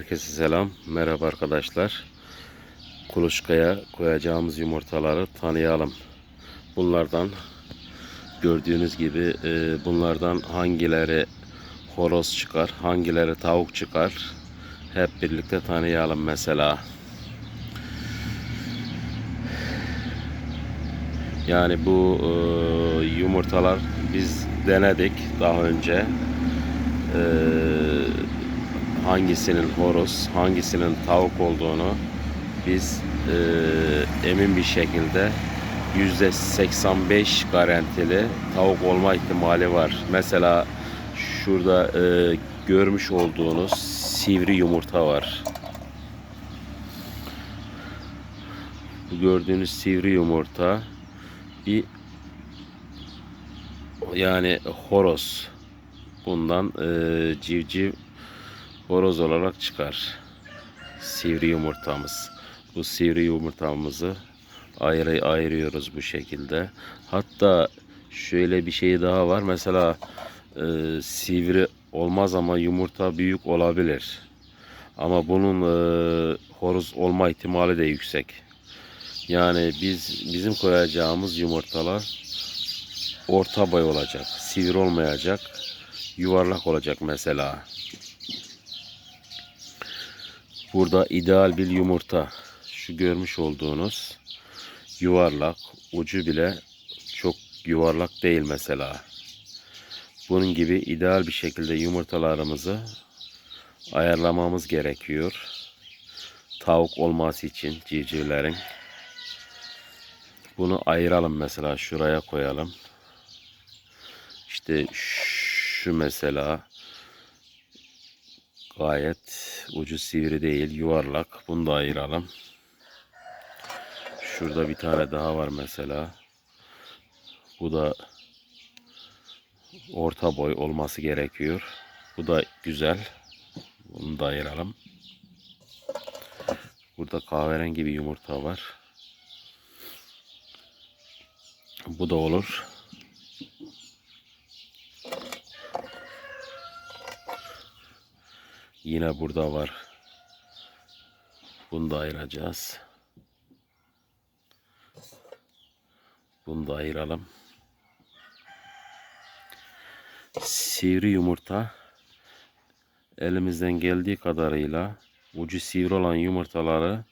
Herkese selam. Merhaba arkadaşlar. Kuluçkaya koyacağımız yumurtaları tanıyalım. Bunlardan gördüğünüz gibi e, bunlardan hangileri horoz çıkar, hangileri tavuk çıkar hep birlikte tanıyalım mesela. Yani bu e, yumurtalar biz denedik daha önce. E, hangisinin horoz, hangisinin tavuk olduğunu biz e, emin bir şekilde %85 garantili tavuk olma ihtimali var. Mesela şurada e, görmüş olduğunuz sivri yumurta var. Bu gördüğünüz sivri yumurta bir yani horoz bundan e, civciv horoz olarak çıkar. Sivri yumurtamız. Bu sivri yumurtamızı ayrı ayırıyoruz bu şekilde. Hatta şöyle bir şey daha var. Mesela e, sivri olmaz ama yumurta büyük olabilir. Ama bunun e, horoz olma ihtimali de yüksek. Yani biz bizim koyacağımız yumurtalar orta boy olacak. Sivri olmayacak. Yuvarlak olacak mesela. Burada ideal bir yumurta. Şu görmüş olduğunuz yuvarlak. Ucu bile çok yuvarlak değil mesela. Bunun gibi ideal bir şekilde yumurtalarımızı ayarlamamız gerekiyor. Tavuk olması için civcivlerin. Bunu ayıralım mesela şuraya koyalım. İşte şu mesela gayet ucu sivri değil yuvarlak. Bunu da ayıralım. Şurada bir tane daha var mesela. Bu da orta boy olması gerekiyor. Bu da güzel. Bunu da ayıralım. Burada kahverengi bir yumurta var. Bu da olur. Yine burada var. Bunu da ayıracağız. Bunu da ayıralım. Sivri yumurta elimizden geldiği kadarıyla ucu sivri olan yumurtaları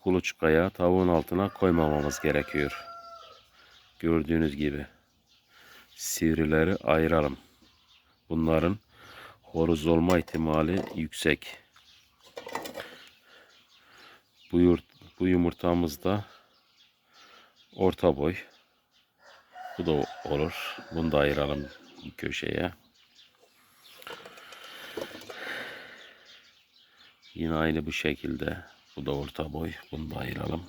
kuluçkaya tavuğun altına koymamamız gerekiyor. Gördüğünüz gibi sivrileri ayıralım. Bunların horoz olma ihtimali yüksek. Bu, yurt, bu yumurtamız da orta boy. Bu da olur. Bunu da ayıralım köşeye. Yine aynı bu şekilde. Bu da orta boy. Bunu da ayıralım.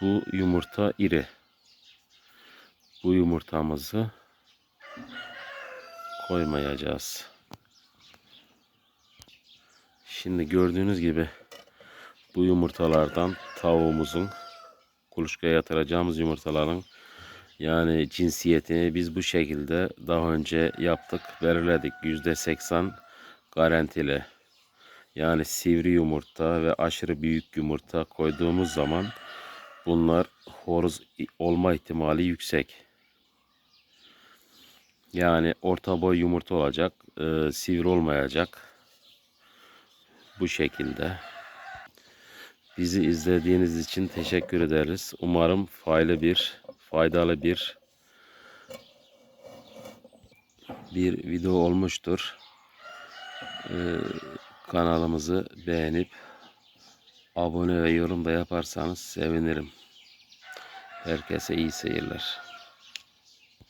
Bu yumurta iri. Bu yumurtamızı koymayacağız. Şimdi gördüğünüz gibi bu yumurtalardan tavuğumuzun kuluçkaya yatıracağımız yumurtaların yani cinsiyetini biz bu şekilde daha önce yaptık, belirledik. %80 garantili. Yani sivri yumurta ve aşırı büyük yumurta koyduğumuz zaman bunlar horoz olma ihtimali yüksek. Yani orta boy yumurta olacak, e, sivri olmayacak. Bu şekilde. Bizi izlediğiniz için teşekkür ederiz. Umarım faydalı bir, faydalı bir bir video olmuştur. Ee, kanalımızı beğenip abone ve yorum da yaparsanız sevinirim. Herkese iyi seyirler.